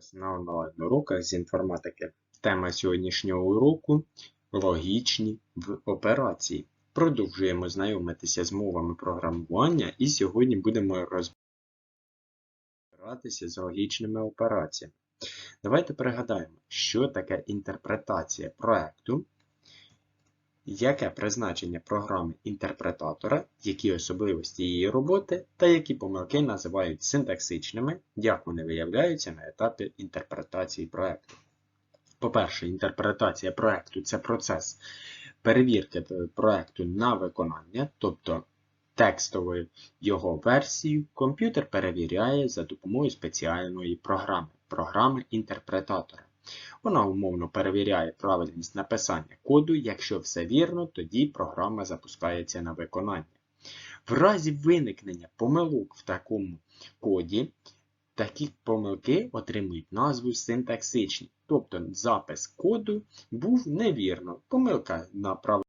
вас на онлайн-уроках з інформатики. Тема сьогоднішнього уроку логічні в операції. Продовжуємо знайомитися з мовами програмування і сьогодні будемо розбиратися з логічними операціями. Давайте пригадаємо, що таке інтерпретація проекту, яке призначення програми інтерпретатора, які особливості її роботи та які помилки називають синтаксичними, як вони виявляються на етапі інтерпретації проекту. По-перше, інтерпретація проекту це процес перевірки проекту на виконання, тобто текстовою його версію комп'ютер перевіряє за допомогою спеціальної програми, програми інтерпретатора. Вона умовно перевіряє правильність написання коду, якщо все вірно, тоді програма запускається на виконання. В разі виникнення помилок в такому коді, такі помилки отримують назву синтаксичні, тобто запис коду був невірно, помилка на правильності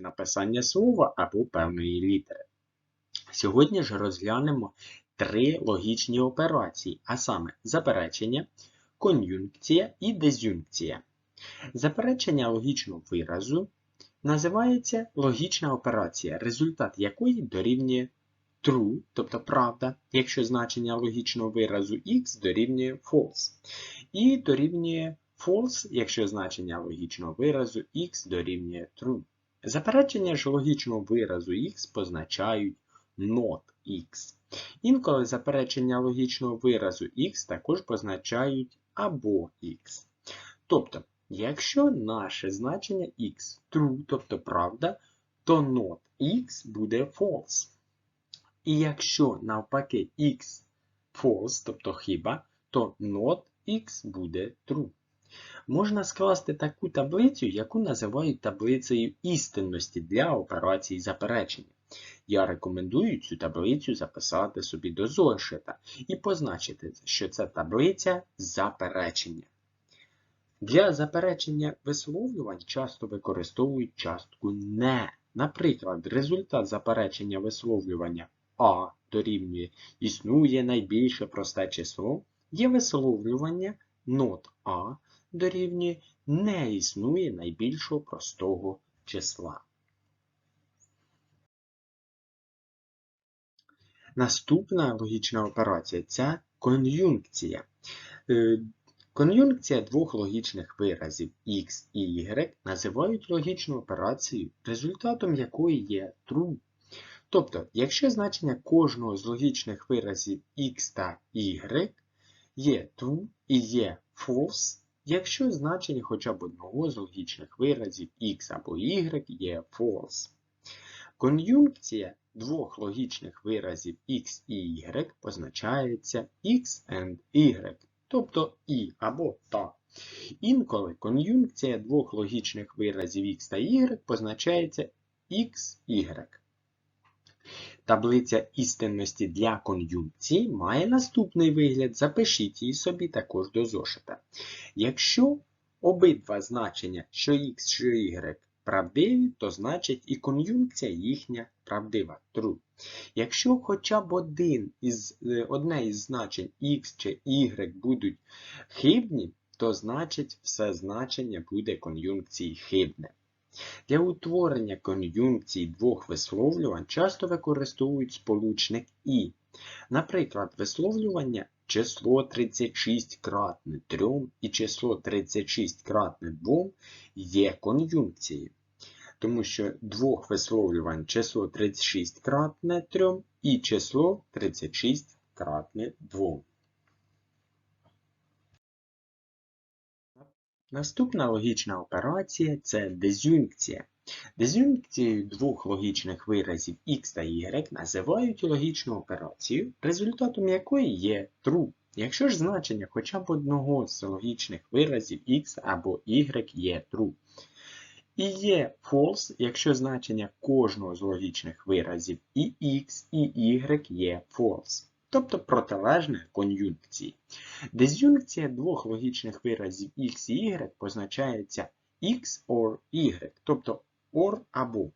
написання слова або певної літери. Сьогодні ж розглянемо три логічні операції, а саме заперечення, кон'юнкція і дезюнкція. Заперечення логічного виразу називається логічна операція, результат якої дорівнює true, тобто правда, якщо значення логічного виразу x дорівнює false. І дорівнює false, якщо значення логічного виразу x дорівнює true. Заперечення ж логічного виразу x позначають not x. Інколи заперечення логічного виразу x також позначають або x. Тобто, якщо наше значення x true, тобто правда, то not x буде false. І якщо навпаки x false, тобто хіба, то not x буде true. Можна скласти таку таблицю, яку називають таблицею істинності для операцій заперечення. Я рекомендую цю таблицю записати собі до зошита і позначити, що це таблиця заперечення. Для заперечення висловлювань часто використовують частку не. Наприклад, результат заперечення висловлювання А дорівнює існує найбільше просте число, є висловлювання not А дорівнює не існує найбільшого простого числа. Наступна логічна операція це кон'юнкція. Кон'юнкція двох логічних виразів x і y називають логічну операцію, результатом якої є true. Тобто, якщо значення кожного з логічних виразів x та y є true і є false, якщо значення хоча б одного з логічних виразів x або y є false. Кон'юнкція двох логічних виразів x і y позначається x and y, тобто і або та. Інколи кон'юнкція двох логічних виразів x та y позначається x, y. Таблиця істинності для кон'юнкції має наступний вигляд. Запишіть її собі також до зошита. Якщо обидва значення, що x, що y, правдиві, то значить і кон'юнкція їхня правдива. True. Якщо хоча б один із, одне із значень x чи y будуть хибні, то значить все значення буде кон'юнкції хибне. Для утворення кон'юнкцій двох висловлювань часто використовують сполучник І. Наприклад, висловлювання число 36 кратне 3 і число 36 кратне 2 є кон'юнкцією. Тому що двох висловлювань число 36 кратне 3 і число 36 кратне 2. Наступна логічна операція це дезюнкція. Дезюнкцією двох логічних виразів x та y називають логічну операцію, результатом якої є true. Якщо ж значення хоча б одного з логічних виразів x або y є true. І є false, якщо значення кожного з логічних виразів і x, і y є false тобто протилежне кон'юнкції. Дезюнкція двох логічних виразів x і y позначається x or y, тобто or або.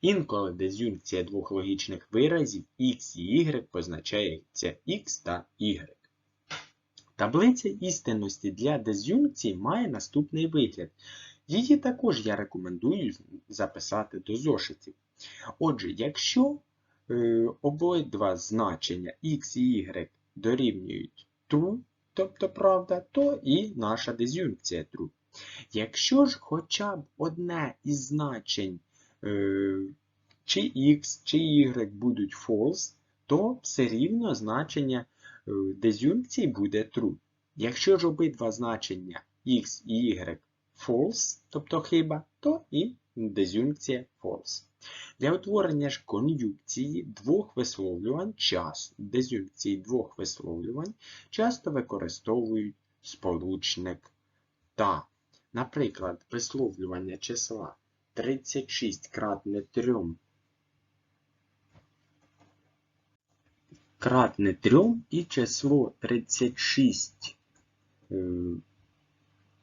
Інколи дезюнкція двох логічних виразів x і y позначається x та y. Таблиця істинності для диз'юнкції має наступний вигляд. Її також я рекомендую записати до зошитів. Отже, якщо е, обидва значення x і y дорівнюють true, тобто правда, то і наша диз'юнкція true. Якщо ж хоча б одне із значень е, чи x, чи y будуть false, то все рівно значення е, диз'юнкції буде true. Якщо ж обидва значення x і y false, тобто хиба, то і диз'юнкція false. Для утворення ж кон'юнкції двох висловлювань час, диз'юнкції двох висловлювань часто використовують сполучник та. Наприклад, висловлювання числа 36 кратне 3 кратне 3 і число 36 е,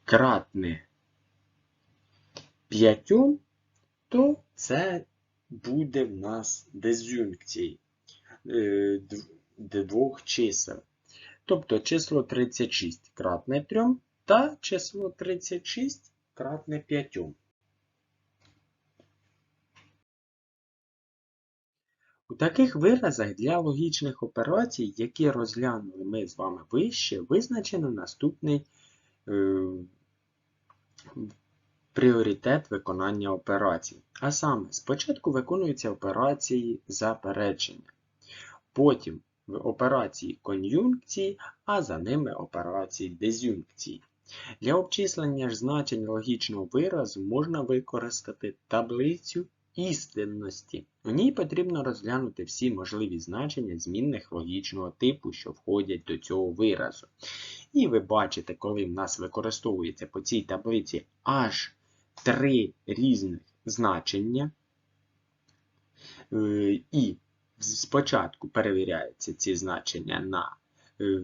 кратне 5, то це буде в нас диз'юнкції е, двох чисел. Тобто число 36 кратне 3 та число 36 кратне 5. У таких виразах для логічних операцій, які розглянули ми з вами вище, визначено наступний е, пріоритет виконання операцій. А саме, спочатку виконуються операції заперечення, потім операції кон'юнкції, а за ними операції дезюнкції. Для обчислення ж значень логічного виразу можна використати таблицю істинності. У ній потрібно розглянути всі можливі значення змінних логічного типу, що входять до цього виразу. І ви бачите, коли в нас використовується по цій таблиці аж три різних значення. Е, і спочатку перевіряються ці значення на е,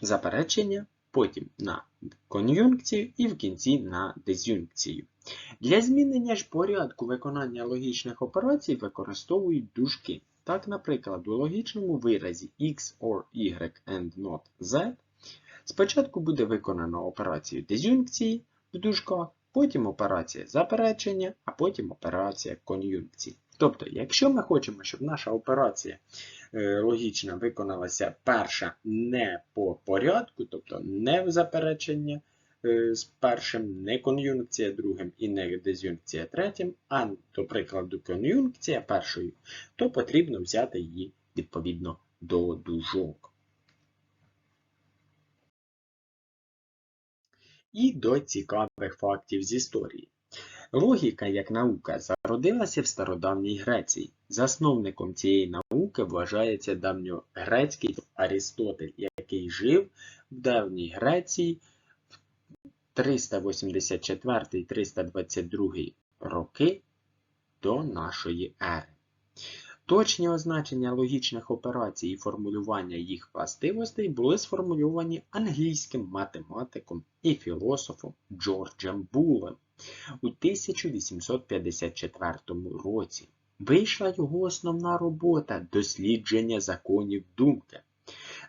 заперечення, потім на кон'юнкцію і в кінці на диз'юнкцію. Для змінення ж порядку виконання логічних операцій використовують дужки. Так, наприклад, у логічному виразі x or y and not z спочатку буде виконано операцію диз'юнкції в дужках, потім операція заперечення, а потім операція кон'юнкції. Тобто, якщо ми хочемо, щоб наша операція е, логічна виконалася перша не по порядку, тобто не в заперечення е, з першим, не кон'юнкція другим і не диз'юнкція третім, а, до прикладу, кон'юнкція першою, то потрібно взяти її відповідно до дужок. І до цікавих фактів з історії. Логіка як наука зародилася в стародавній Греції. Засновником цієї науки вважається давньогрецький Арістотель, який жив в давній Греції в 384-322 роки до нашої ери. Точні означення логічних операцій і формулювання їх властивостей були сформульовані англійським математиком і філософом Джорджем Булем у 1854 році. Вийшла його основна робота дослідження законів думки.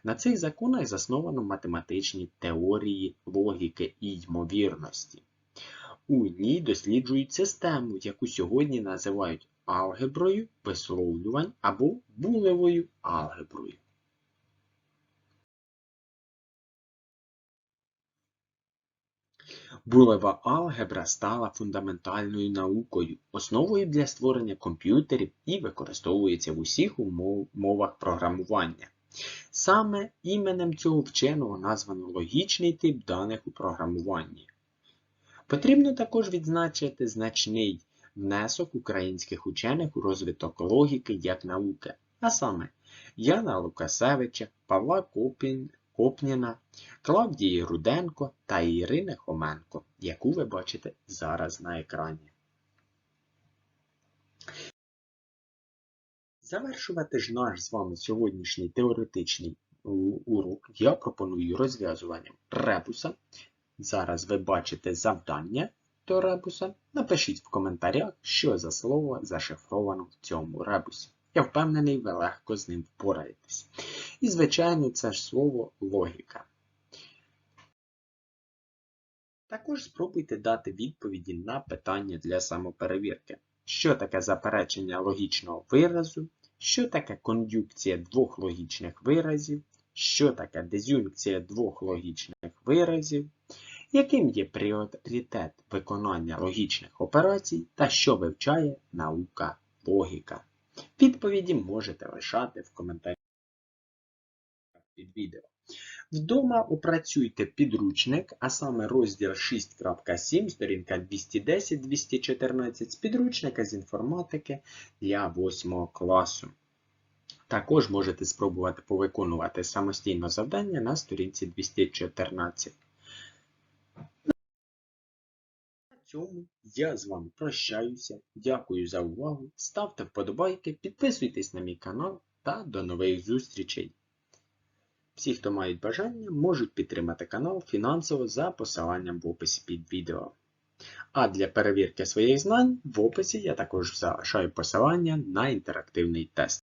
На цих законах засновано математичні теорії логіки і ймовірності. У ній досліджують систему, яку сьогодні називають алгеброю висловлювань або булевою алгеброю. Булева алгебра стала фундаментальною наукою, основою для створення комп'ютерів і використовується в усіх умовах програмування. Саме іменем цього вченого названо логічний тип даних у програмуванні. Потрібно також відзначити значний внесок українських учених у розвиток логіки як науки, а саме Яна Лукасевича, Павла Копніна, Клавдії Руденко та Ірини Хоменко, яку ви бачите зараз на екрані. Завершувати ж наш з вами сьогоднішній теоретичний урок я пропоную розв'язуванням ребуса. Зараз ви бачите завдання до ребуса. Напишіть в коментарях, що за слово зашифровано в цьому ребусі. Я впевнений, ви легко з ним впораєтесь. І, звичайно, це ж слово логіка. Також спробуйте дати відповіді на питання для самоперевірки. Що таке заперечення логічного виразу? Що таке кондюкція двох логічних виразів? Що таке дезюнкція двох логічних виразів? Яким є пріоритет виконання логічних операцій та що вивчає наука логіка? Відповіді можете лишати в коментарях під відео. Вдома опрацюйте підручник, а саме розділ 6.7, сторінка 210-214 з підручника з інформатики для 8 класу. Також можете спробувати повиконувати самостійно завдання на сторінці 214. На цьому я з вами прощаюся. Дякую за увагу. Ставте вподобайки, підписуйтесь на мій канал та до нових зустрічей. Всі, хто мають бажання, можуть підтримати канал фінансово за посиланням в описі під відео. А для перевірки своїх знань в описі я також залишаю посилання на інтерактивний тест.